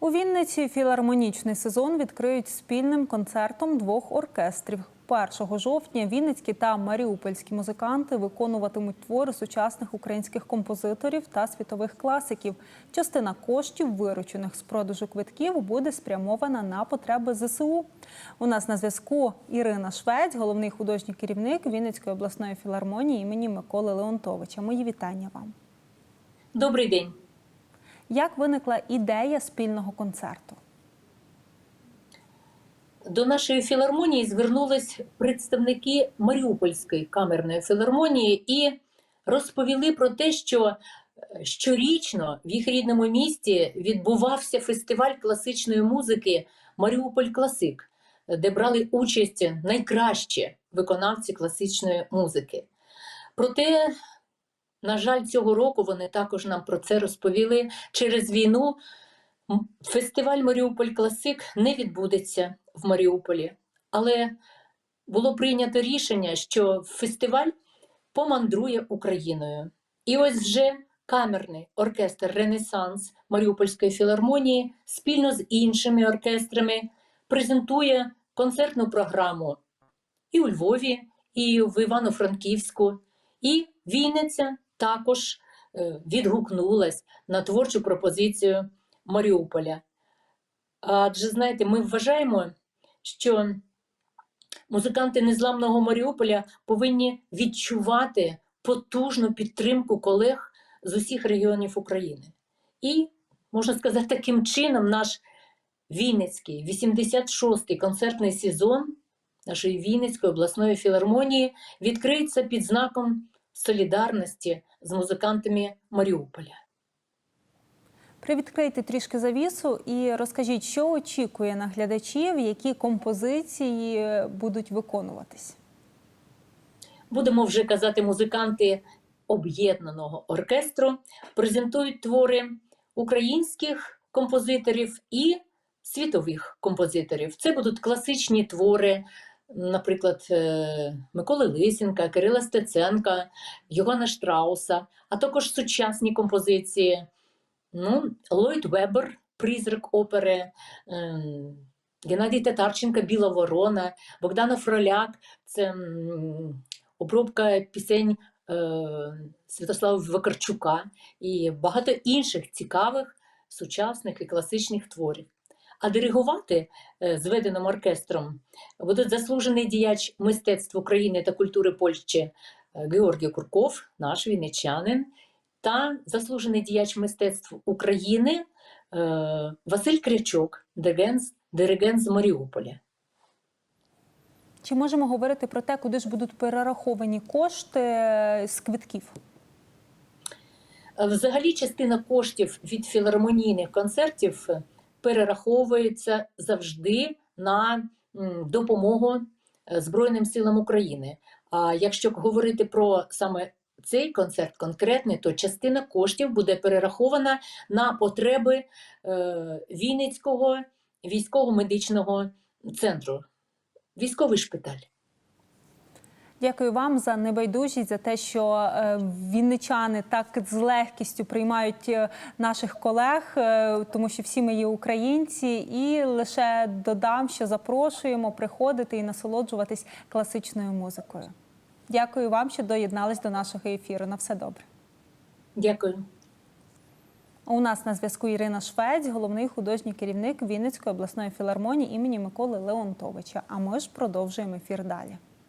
У Вінниці філармонічний сезон відкриють спільним концертом двох оркестрів. 1 жовтня вінницькі та маріупольські музиканти виконуватимуть твори сучасних українських композиторів та світових класиків. Частина коштів, виручених з продажу квитків, буде спрямована на потреби ЗСУ. У нас на зв'язку Ірина Швець, головний художній керівник Вінницької обласної філармонії імені Миколи Леонтовича. Мої вітання вам. Добрий день. Як виникла ідея спільного концерту? До нашої філармонії звернулись представники Маріупольської камерної філармонії і розповіли про те, що е, щорічно в їх рідному місті відбувався фестиваль класичної музики Маріуполь Класик, де брали участь найкращі виконавці класичної музики. Проте, на жаль, цього року вони також нам про це розповіли через війну. Фестиваль Маріуполь Класик не відбудеться в Маріуполі, але було прийнято рішення, що фестиваль помандрує Україною. І ось вже камерний оркестр Ренесанс Маріупольської філармонії спільно з іншими оркестрами презентує концертну програму і у Львові, і в Івано-Франківську, і Вінниця також е, відгукнулась на творчу пропозицію Маріуполя. Адже знаєте, ми вважаємо, що музиканти незламного Маріуполя повинні відчувати потужну підтримку колег з усіх регіонів України. І, можна сказати, таким чином наш Вінницький 86-й концертний сезон нашої Вінницької обласної філармонії відкриється під знаком солідарності з музикантами Маріуполя. Привідкрийте трішки завісу і розкажіть, що очікує на глядачів, які композиції будуть виконуватись. будемо вже казати, музиканти об'єднаного оркестру презентують твори українських композиторів і світових композиторів. Це будуть класичні твори, наприклад, е, Миколи Лисенка, Кирила Стеценка, Йогана Штрауса, а також сучасні композиції. Ну, Ллойд Вебер, призрак опери, ем, Геннадій Татарченка, Біла Ворона, Богдана Фроляк, це обробка пісень е, Святослава Вакарчука і багато інших цікавих сучасних і класичних творів. А диригувати е, зведеним оркестром будуть заслужений діяч мистецтв України та культури Польщі е, Георгій Курков, наш вінничанин, та заслужений діяч мистецтв України е, Василь Крячок, диригент, з Маріуполя. Чи можемо говорити про те, куди ж будуть перераховані кошти з квитків? Взагалі, частина коштів від філармонійних концертів перераховується завжди на допомогу е, Збройним силам України. А якщо говорити про саме цей концерт конкретний, то частина коштів буде перерахована на потреби е, Вінницького військово-медичного центру, військовий шпиталь. Дякую вам за небайдужість, за те, що е, вінничани так з легкістю приймають е, наших колег, е, тому що всі ми є українці, і лише додам, що запрошуємо приходити і насолоджуватись класичною музикою. Дякую вам, що доєднались до нашого ефіру. На все добре. Дякую. У нас на зв'язку Ірина Швець, головний художній керівник Вінницької обласної філармонії імені Миколи Леонтовича. А ми ж продовжуємо ефір далі.